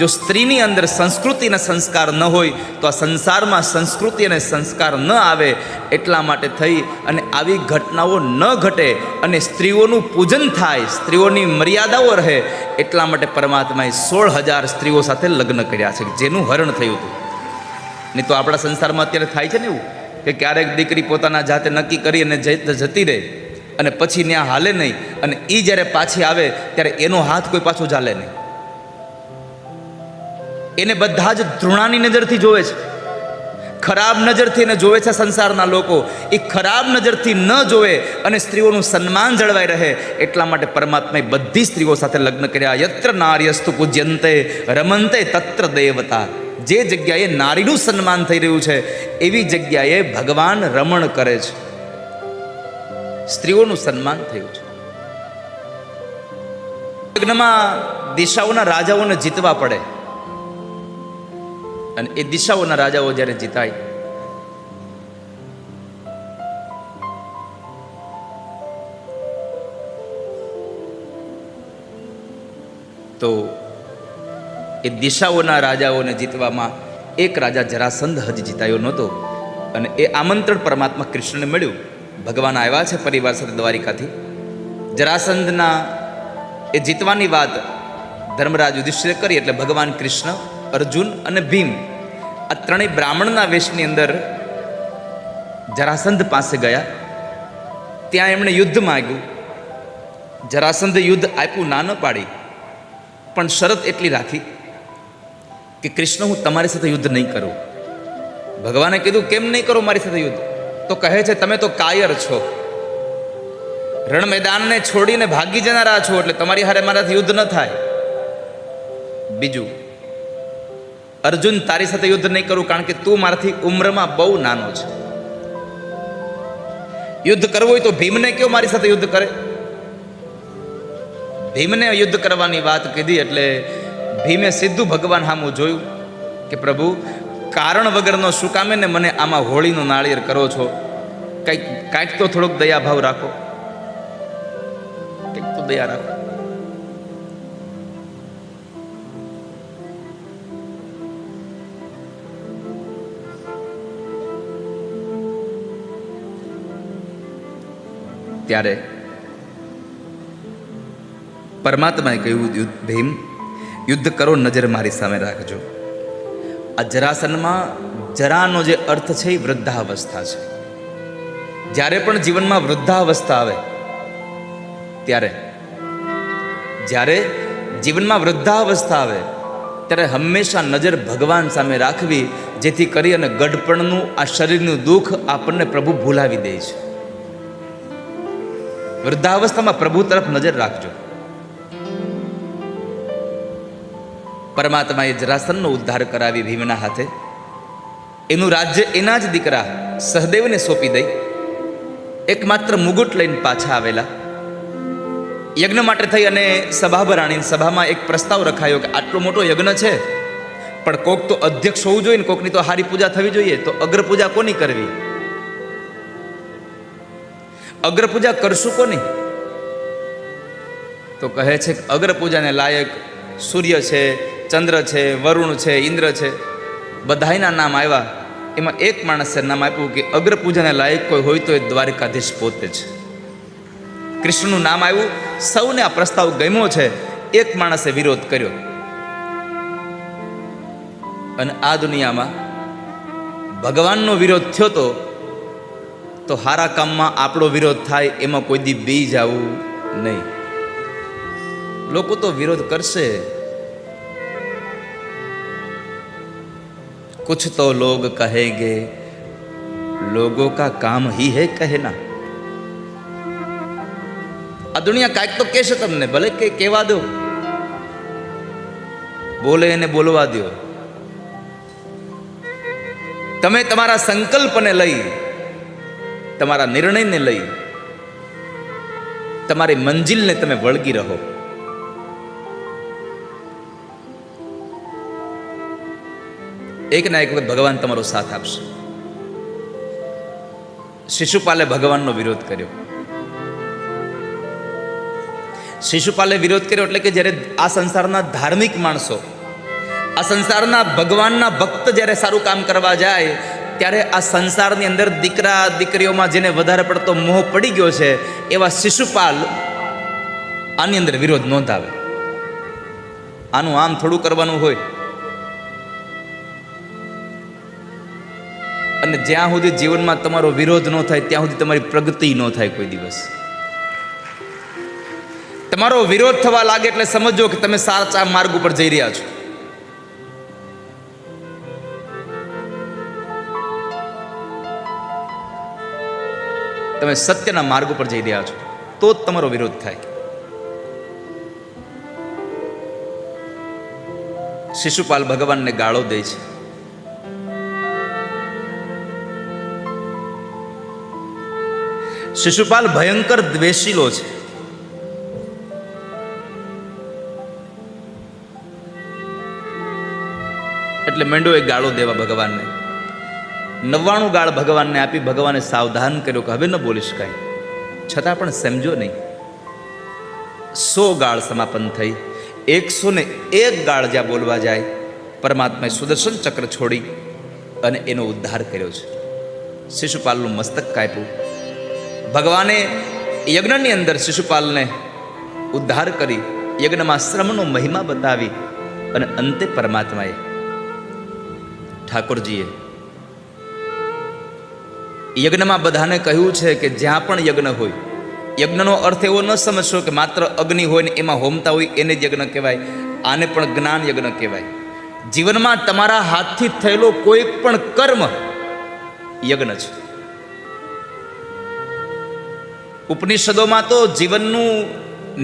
જો સ્ત્રીની અંદર સંસ્કૃતિના સંસ્કાર ન હોય, તો આ સંસારમાં સંસ્કૃતિ અને સંસ્કાર ન આવે એટલા માટે થઈ અને આવી ઘટનાઓ ન ઘટે અને સ્ત્રીઓનું પૂજન થાય, સ્ત્રીઓની મર્યાદાઓ રહે એટલા માટે પરમાત્માએ સોળ હજાર સ્ત્રીઓ સાથે લગ્ન કર્યા છે, જેનું હરણ થયું હતું. નહીં તો આપણા સંસારમાં અત્યારે થાય છે ને એવું? કે ક્યારેક દીકરી પોતાના જાતે નક્કી કરી અને જતી રહે અને પછી ત્યાં હાલે નહીં અને એ જ્યારે પાછી આવે, ત્યારે એનો હાથ કોઈ પાછો ચાલે નહીં. એને બધા જ ધૃણાની નજરથી જોવે છે. ખરાબ નજરથી એને જોવે છે સંસારના લોકો. એ ખરાબ નજરથી ન જોવે અને સ્ત્રીઓનું સન્માન જળવાઈ રહે એટલા માટે પરમાત્માએ બધી સ્ત્રીઓ સાથે લગ્ન કર્યા. યત્ર નાર્યસ્તુ પૂજ્યંતે, રમંતે તત્ર દેવતા. જે જગ્યાએ નારીનું સન્માન થઈ રહ્યું છે, એવી જગ્યાએ ભગવાન રમણ કરે છે. સ્ત્રીઓનું સન્માન થયું છે. લગ્નમાં દિશાઓના રાજાઓને જીતવા પડે. અને એ દિશાઓના રાજાઓ જ્યારે જીતાય, તો એ દિશાઓના રાજાઓને જીતવામાં એક રાજા જરાસંધ હજી જીતાયો નહોતો અને એ આમંત્રણ પરમાત્મા કૃષ્ણને મળ્યું. ભગવાન આવ્યા છે પરિવાર સાથે દ્વારિકાથી. જરાસંધના એ જીતવાની વાત ધર્મરાજ યુધિષ્ઠિરે કરી એટલે ભગવાન કૃષ્ણ અર્જુન અને ભીમ આ ત્રણેય બ્રાહ્મણના વેશની અંદર જરાસંધ પાસે ગયા. ત્યાં એમણે યુદ્ધ માગ્યું. જરાસંધ યુદ્ધ આપ્યું ના ન પાડી, પણ શરત એટલી રાખી કે કૃષ્ણ, હું તમારી સાથે યુદ્ધ નહીં કરું. ભગવાને કીધું, કેમ નહીં કરો મારી સાથે યુદ્ધ? તો કહે છે, તમે તો કાયર છો. રણ મેદાનને છોડીને ભાગી જનારા છો, એટલે તમારી હારે મારાથી યુદ્ધ ન થાય. બીજું અર્જુન તારી સાથે યુદ્ધ નહીં કરું કારણ કે તું મારાથી ઉમ્રમાં બહુ નાનો છે. યુદ્ધ કરવું હોય તો ભીમને કયો મારી સાથે યુદ્ધ કરે? ભીમને યુદ્ધ કરવાની વાત કીધી એટલે ભીમે સીધું ભગવાન સામું જોયું કે પ્રભુ, કારણ વગરનો શું કામે ને મને આમાં હોળીનો નાળિયેર કરો છો? કંઈક કાંઈક તો થોડોક દયાભાવ રાખો. કંઈક તો દયા રાખો. ત્યારે પરમાત્માએ કહ્યું, યુદ્ધ, ભીમ, યુદ્ધ કરો, નજર મારી સામે રાખજો. આ જરાસનમાં જરાનો જે અર્થ છે એ વૃદ્ધાવસ્થા છે. જ્યારે પણ જીવનમાં વૃદ્ધાવસ્થા આવે, ત્યારે જ્યારે જીવનમાં વૃદ્ધાવસ્થા આવે, ત્યારે હંમેશા નજર ભગવાન સામે રાખવી, જેથી કરી અને ગઢપણનું, આ શરીરનું દુઃખ આપણને પ્રભુ ભૂલાવી દે છે. વૃદ્ધાવસ્થામાં પ્રભુ તરફ નજર રાખજો. પરમાત્માએ જરાસનનો ઉદ્ધાર કરાવી ભીમના હાથે. એનું રાજ્ય એના જ દીકરા સહદેવને સોંપી દઈ. એકમાત્ર મુગુટ લઈને પાછા આવેલા. યજ્ઞ માટે થઈ અને સભા ભરાણી સભામાં એક પ્રસ્તાવ રખાયો કે આટલો મોટો યજ્ઞ છે, પણ કોક તો અધ્યક્ષ હોવું જોઈએ ને કોકની તો હારી પૂજા થવી જોઈએ, તો અગ્ર પૂજા કોની કરવી? અગ્ર પૂજા કરશું કોની? તો કહે છે કે અગ્રપૂજાને લાયક સૂર્ય છે, ચંદ્ર છે, વરુણ છે, ઇન્દ્ર છે. બધાયના નામ આવ્યા. એમાં એક માણસે નામ આપ્યું કે અગ્રપૂજાને લાયક કોઈ હોય તો એ દ્વારિકાધીશ પોતે છે કૃષ્ણનું નામ આવ્યું. સૌને આ પ્રસ્તાવ ગમ્યો છે. એક માણસે વિરોધ કર્યો. અને આ દુનિયામાં ભગવાનનો વિરોધ થયો તો તો હારા કામમાં આપણો વિરોધ થાય એમાં કોઈ દી બી જવું નહીં લોકો તો વિરોધ કરશે कुछ तो लोग कहेंगे लोगों का काम ही है कहना આ દુનિયા કાંઈક તો કહેશે તમને ભલે કે કહેવા દો બોલે એને બોલવા દો તમે તમારા સંકલ્પને લઈ તમારા નિર્ણયને લઈ તમારી મંજિલને તમે વળગી રહો. એક ના એક વખત ભગવાન તમારો સાથ આપશે. શિશુપાલે ભગવાનનો વિરોધ કર્યો. શિશુપાલે વિરોધ કર્યો એટલે કે જ્યારે આ સંસારના ધાર્મિક માણસો, આ સંસારના ભગવાનના ભક્ત જ્યારે સારું કામ કરવા જાય ત્યારે આ સંસારની અંદર દીકરા દીકરીઓમાં જેને વધારે પડતો મોહ પડી ગયો છે, એવા શિશુપાલ આની અંદર વિરોધ નોંધાવે. આનું આમ થોડું કરવાનું હોય. અને જ્યાં સુધી જીવનમાં તમારો વિરોધ ન થાય, ત્યાં સુધી તમારી પ્રગતિ ન થાય કોઈ દિવસ. તમારો વિરોધ થવા લાગે એટલે સમજો કે તમે સાચા માર્ગ ઉપર જઈ રહ્યા છો. તમે સત્યના માર્ગ ઉપર જઈ રહ્યા છો, તો જ તમારો વિરોધ થાય. શિશુપાલ ભગવાનને ગાળો દે છે. શિશુપાલ ભયંકર દ્વેષીલો છે. એટલે મેંડો એ ગાળો દેવા ભગવાનને નવ્વાણું ગાળ ભગવાનને આપી ભગવાને સાવધાન કર્યો કે હવે ન બોલીશ કાંઈ છતાં પણ સમજો નહીં. સો ગાળ સમાપન થઈ. એકસો ને એક ગાળ જ્યાં બોલવા જાય, પરમાત્માએ સુદર્શન ચક્ર છોડી અને એનો ઉદ્ધાર કર્યો છે. શિશુપાલનું મસ્તક કાપ્યું. ભગવાને યજ્ઞની અંદર શિશુપાલને ઉદ્ધાર કરી, યજ્ઞમાં શ્રમનો મહિમા બતાવી અને અંતે પરમાત્માએ ઠાકોરજીએ યજ્ઞમાં બધાને કહ્યું છે કે જ્યાં પણ યજ્ઞ હોય, યજ્ઞનો અર્થ એવો ન સમજશો કે માત્ર અગ્નિ હોય ને એમાં હોમતા હોય એને જ યજ્ઞ કહેવાય, આને પણ જ્ઞાન યજ્ઞ કહેવાય. જીવનમાં તમારા હાથથી થયેલો કોઈ પણ કર્મ યજ્ઞ છે. ઉપનિષદોમાં તો જીવનનું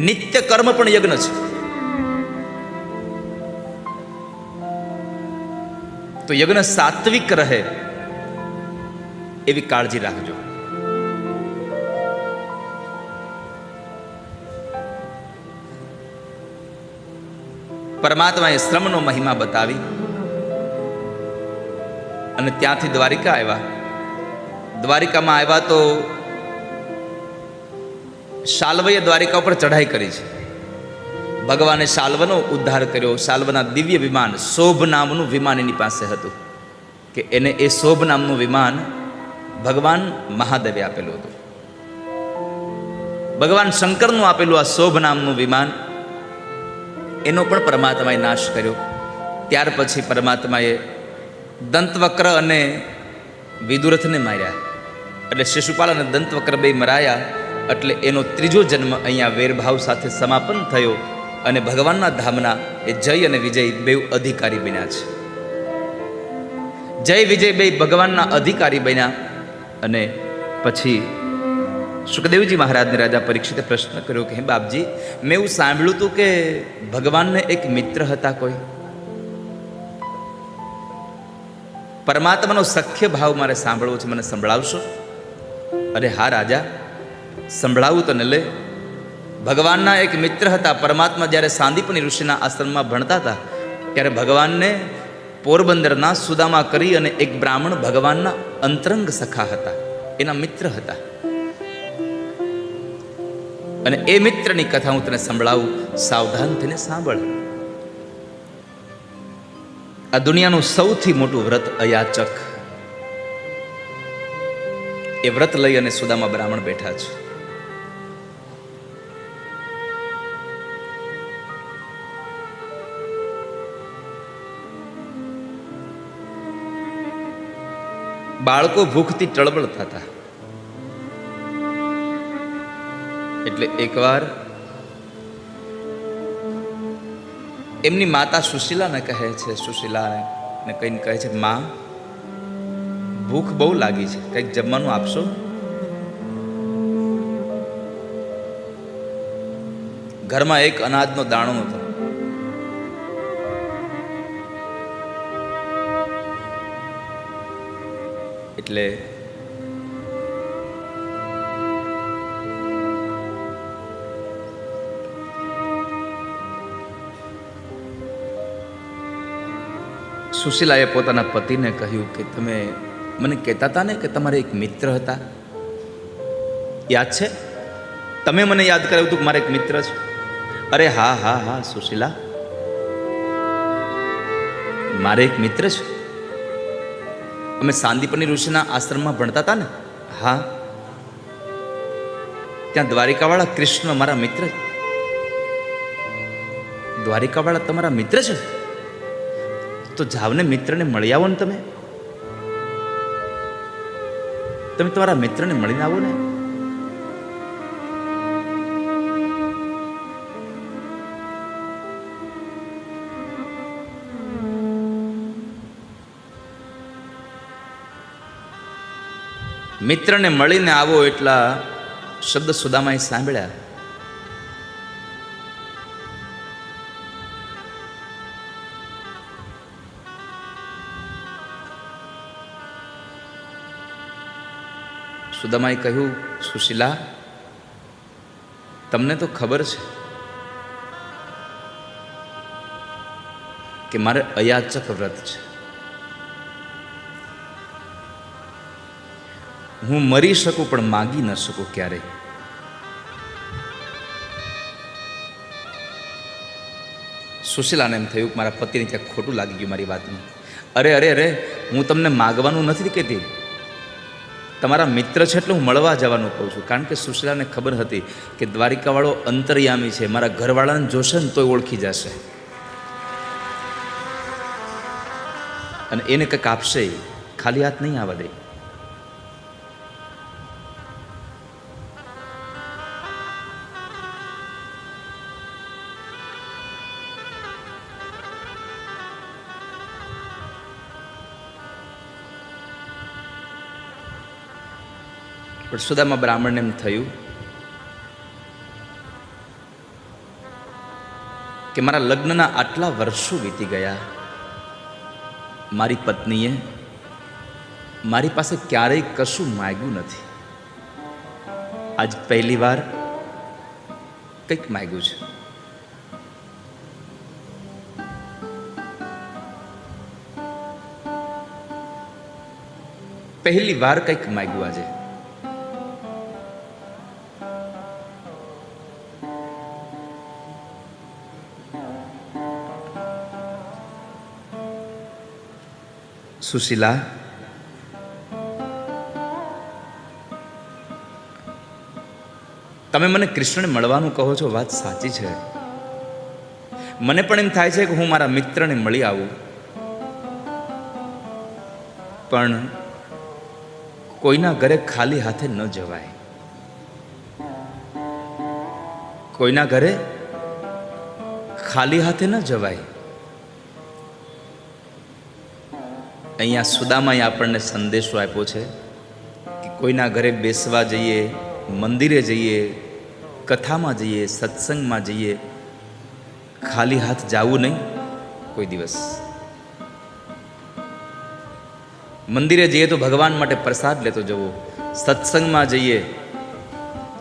નિત્ય કર્મ પણ યજ્ઞ છે. તો યજ્ઞ સાત્વિક રહે એવી કાળજી રાખજો. પરમાત્માએ શ્રમનો મહિમા બતાવી અને ત્યાંથી દ્વારિકા આવ્યા. દ્વારિકામાં આવ્યા તો શાલ્વએ દ્વારિકા ઉપર ચઢાઈ કરી છે. ભગવાને શાલ્વનો ઉદ્ધાર કર્યો. શાલ્વના દિવ્ય વિમાન શોભ નામનું વિમાન એની પાસે હતું. કે એને એ શોભ નામનું વિમાન ભગવાન મહાદેવે આપેલું હતું. ભગવાન શંકરનું આપેલું આ શોભ નામનું વિમાન, એનો પણ પરમાત્માએ નાશ કર્યો. ત્યાર પછી પરમાત્માએ દંતવક્ર અને વિદુરથને માર્યા. એટલે શિશુપાલ અને દંતવક્ર બે મરાયા, એટલે એનો ત્રીજો જન્મ અહીંયા વેરભાવ સાથે સમાપન થયો અને ભગવાનના ધામના એ જય અને વિજય બે અધિકારી બન્યા છે. જય વિજય બે ભગવાનના અધિકારી બન્યા. અને પછી સુખદેવજી મહારાજને રાજા પરીક્ષિતે પ્રશ્ન કર્યો કે, હે બાપજી, મેં એવું સાંભળ્યું હતું કે ભગવાનને એક મિત્ર હતા કોઈ? પરમાત્માનો સખ્ય ભાવ મારે સાંભળવો છે, મને સંભળાવશો? અરે હા, રાજા, સંભળાવું તો ને લે. ભગવાનના એક મિત્ર હતા, પરમાત્મા જ્યારે સાંદીપની ઋષિના આશ્રમમાં ભણતા હતા, ત્યારે ભગવાનને પોરબંદરના સુદામા કરી અને એક બ્રાહ્મણ ભગવાનના અંતરંગ સખા હતા. એના મિત્ર હતા. અને એ મિત્રની કથા હું તને સંભળાવું, સાવધાન થઈને સાંભળ. આ દુનિયાનું સૌથી મોટું વ્રત અયાચક. એ વ્રત લઈ અને સુદામા બ્રાહ્મણ બેઠા છે. બાળકો ભૂખથી ટળબળતા હતા એટલે એકવાર એમની માતા સુશીલાને કહે છે, સુશીલાને કહીને કહે છે, માં, ભૂખ બહુ લાગી છે. કંઈક જમવાનું આપશો? ઘરમાં એક અનાજનો દાણો હતો એટલે સુશીલાએ પોતાના પતિને કહ્યું કે તમે મને કહેતા હતા ને કે તમારે એક મિત્ર હતા. યાદ છે? તમે મને યાદ કરાવ્યું હતું કે મારા એક મિત્ર છે? અરે હા હા હા, સુશીલા. મારે એક મિત્ર છે. અમે સાંદીપની ઋષિના આશ્રમમાં ભણતા હતા ને? હા. ત્યાં દ્વારિકાવાળા કૃષ્ણ મારા મિત્ર દ્વારિકાવાળા તમારા મિત્ર છે? તો જાવને મિત્રને મળી આવો ને તમે. તમે તમારા મિત્રને મળીને આવો ને. મિત્રને મળીને આવો એટલા શબ્દ સુદામાએ સાંભળ્યા. સુદામાએ કહ્યું, સુશીલા, તમને તો ખબર છે કે મારે અયાચક વ્રત છે. હું મરી શકું પણ માગી ન શકું ક્યારેય. સુશીલાને એમ થયું કે મારા પતિને ત્યાં ખોટું લાગી ગયું મારી વાતમાં અરે અરે અરે, હું તમને માગવાનું નથી કહેતી. તમારા મિત્ર છે એટલે હું મળવા જવાનું કહું છું. કારણ કે સુશીલાને ખબર હતી કે દ્વારિકાવાળો અંતર્યામી છે. મારા ઘરવાળાને જોશે ને તોય ઓળખી જશે. અને એને કંઈક આપશે ખાલી હાથ નહીં આવવા દે. પણ સુદામા બ્રાહ્મણને એમ થયું કે મારા લગ્નના આટલા વર્ષો વીતી ગયા. મારી પત્નીએ મારી પાસે ક્યારેય કશું માગ્યું નથી. આજ પહેલી વાર કંઈક માગ્યું છે. પહેલી વાર કંઈક માગ્યું આજે. સુશીલા તમે મને કૃષ્ણને મળવાનું કહો છો, વાત સાચી છે. મને પણ એમ થાય છે કે હું મારા મિત્રને મળી આવું. પણ કોઈના ઘરે ખાલી હાથે ન જવાય. કોઈના ઘરે ખાલી હાથે ન જવાય. અહીંયા સુદામાએ આપણને સંદેશો આપ્યો છે કે કોઈના ઘરે બેસવા જઈએ, મંદિરે જઈએ, કથામાં જઈએ, સત્સંગમાં જઈએ, ખાલી હાથ જાવું નહીં, કોઈ દિવસ. મંદિરે જઈએ તો ભગવાન માટે પ્રસાદ લેતો જવો, સત્સંગમાં જઈએ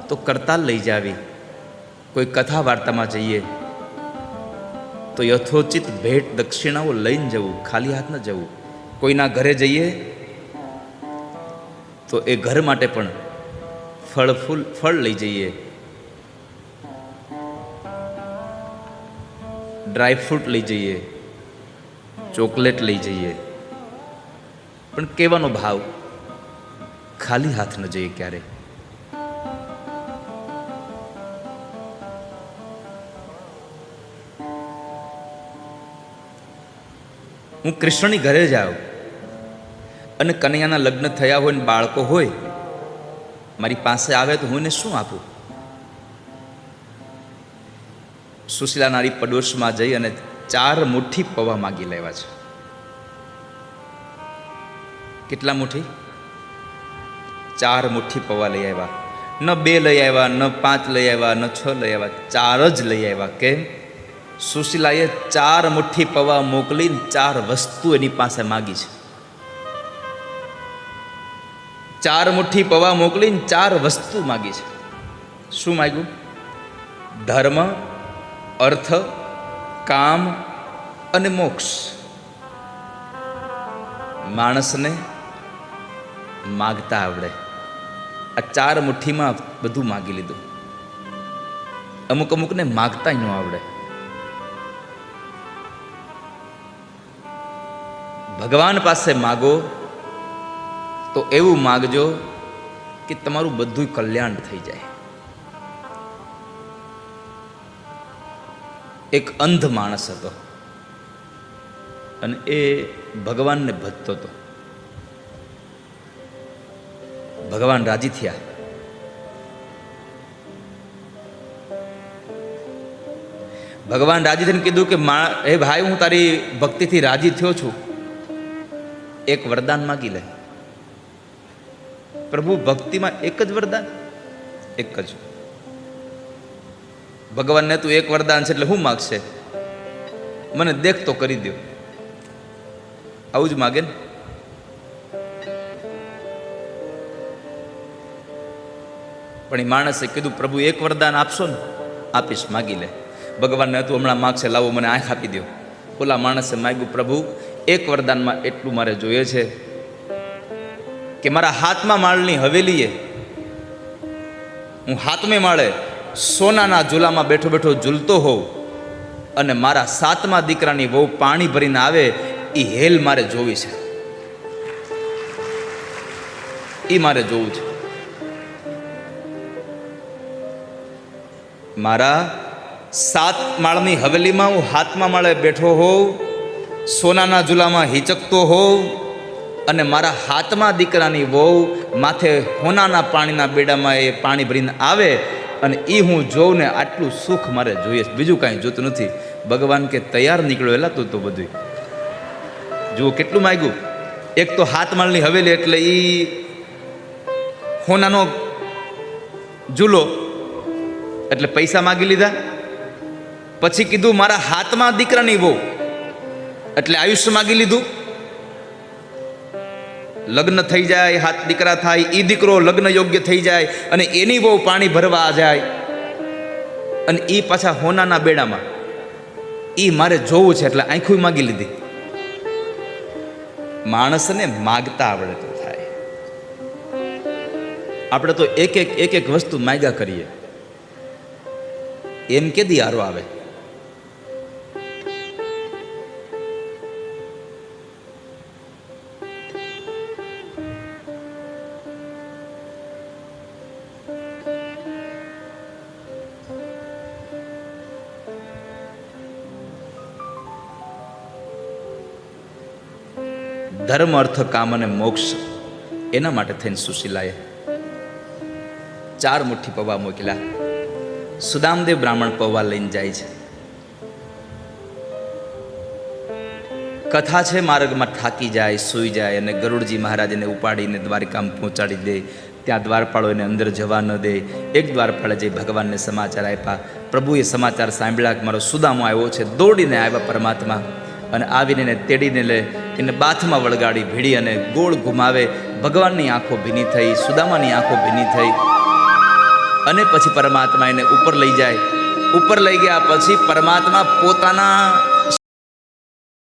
તો કરતાલ લઈ જાવી, કોઈ કથા વાર્તામાં જઈએ તો યથોચિત ભેટ દક્ષિણાઓ લઈને જવું, ખાલી હાથ ન જવું. કોઈના ઘરે જઈએ, તો એ ઘર માટે પણ ફળ ફૂલ, ફળ લઈ જઈએ. ડ્રાય ફ્રૂટ લઈ જઈએ. ચોકલેટ લઈ જઈએ. પણ કેવાનો ભાવ, ખાલી હાથ ન જઈએ ક્યારે? હું કૃષ્ણની ઘરે જાઉં. અને કનૈયાના લગ્ન થયા હોય ને બાળકો હોય, મારી પાસે આવે તો હું એને શું આપું? સુશીલા નારી પડોશમાં જઈ અને ચાર મુઠ્ઠી પૌવા માગી લેવા છે. કેટલા મુઠ્ઠી? ચાર મુઠ્ઠી પૌવા લઈ આવ્યા. ન બે લઈ આવ્યા, ન પાંચ લઈ આવ્યા, ન છ લઈ આવ્યા, ચાર જ લઈ આવ્યા. કેમ? સુશીલાએ ચાર મુઠ્ઠી પૌવા મોકલીને ચાર વસ્તુ એની પાસે માગી છે. ચાર મુઠ્ઠી પવા મોકલીને ચાર વસ્તુ માગી છે. શું માગ્યું? ધર્મ, અર્થ, કામ અને મોક્ષ. માણસને માગતા આવડે. આ ચાર મુઠ્ઠીમાં બધું માગી લીધું. અમુક અમુકને માગતા ન આવડે. ભગવાન પાસે માગો તો એવું માગજો કે તમારું બધું કલ્યાણ થઈ જાય. એક અંધ માણસ હતો. અને એ ભગવાનને ભજતો હતો. ભગવાન રાજી થયા. ભગવાન રાજી થઈને કીધું કે હે ભાઈ, હું તારી ભક્તિથી રાજી થયો છું. એક વરદાન માગી લે. પ્રભુ ભક્તિમાં એક જ વરદાન? એક જ. ભગવાનને તું એક વરદાન છે એટલે હું માગશે? મને દેખ તો કરી દો આવું જ માગે ને? પણ એ માણસે કીધું, પ્રભુ, એક વરદાન આપશો ને, આપીશ, માગી લે. ભગવાનને તું હમણાં માગશે, લાવો, મને આંખ આપી દો ઓલા માણસે માગ્યું, પ્રભુ, એક વરદાનમાં એટલું મારે જોઈએ છે કે મારા હાથમાં માળની હવેલીએ. હું હાથમે માળે સોનાના ઝૂલામાં બેઠો બેઠો ઝૂલતો હોઉં અને મારા સાતમા દીકરાની વહુ પાણી ભરીને આવે એ હેલ મારે જોવી છે. એ મારે જોવું છે. મારા સાત માળની હવેલીમાં હું હાથમાં માળે બેઠો હોઉં, સોનાના ઝૂલામાં હિચકતો હોઉં અને મારા હાથમાં દીકરાની વહુ માથે હોનાના પાણીના બેડામાં એ પાણી ભરીને આવે અને એ હું જોઉં ને આટલું સુખ મારે જોઈએ. બીજું કાંઈ જોતું નથી. ભગવાન કે તૈયાર નીકળ્યો, એલા તું તો બધું જુઓ કેટલું માગ્યું. એક તો હાથ માળની હવેલી એટલે એ હોનાનો ઝૂલો. એટલે પૈસા માગી લીધા. પછી કીધું મારા હાથમાં દીકરાની વહુ. એટલે આયુષ્ય માગી લીધું. લગ્ન થઈ જાય, હાથ દીકરા થાય એ દીકરો લગ્ન યોગ્ય થઈ જાય અને એની બહુ પાણી ભરવા જાય. અને એ પાછા હોનાના બેડામાં. એ મારે જોવું છે એટલે આંખું માગી લીધી. માણસને માગતા આવડે તો થાય. આપણે તો એક એક એક એક વસ્તુ માગ્યા કરીએ. એમ કે દી આરો આવે. ધર્મ, અર્થ, કામ અને મોક્ષ એના માટે થઈને સુશીલાએ ચાર મુઠ્ઠી પૌવા મોકલ્યા. સુદામદેવ બ્રાહ્મણ પૌવા લઈને જાય છે. કથા છે, માર્ગમાં થાકી જાય, સૂઈ જાય અને ગરુડજી મહારાજને ઉપાડીને દ્વારિકામાં પહોંચાડી દે. ત્યાં દ્વારપાળો એને અંદર જવા ન દે. એક દ્વારપાળે જઈ ભગવાનને સમાચાર આપ્યા, પ્રભુએ સમાચાર સાંભળ્યા કે મારો સુદામો આવ્યો છે, દોડીને આવ્યા પરમાત્મા. અને આવીને એને તેડીને લે, એને બાથમાં વળગાડી ભીડી અને ગોળ ઘુમાવે ભગવાનની આંખો ભીની થઈ, સુદામાની આંખો ભીની થઈ. અને પછી પરમાત્મા એને ઉપર લઈ જાય. ઉપર લઈ ગયા પછી પરમાત્મા પોતાના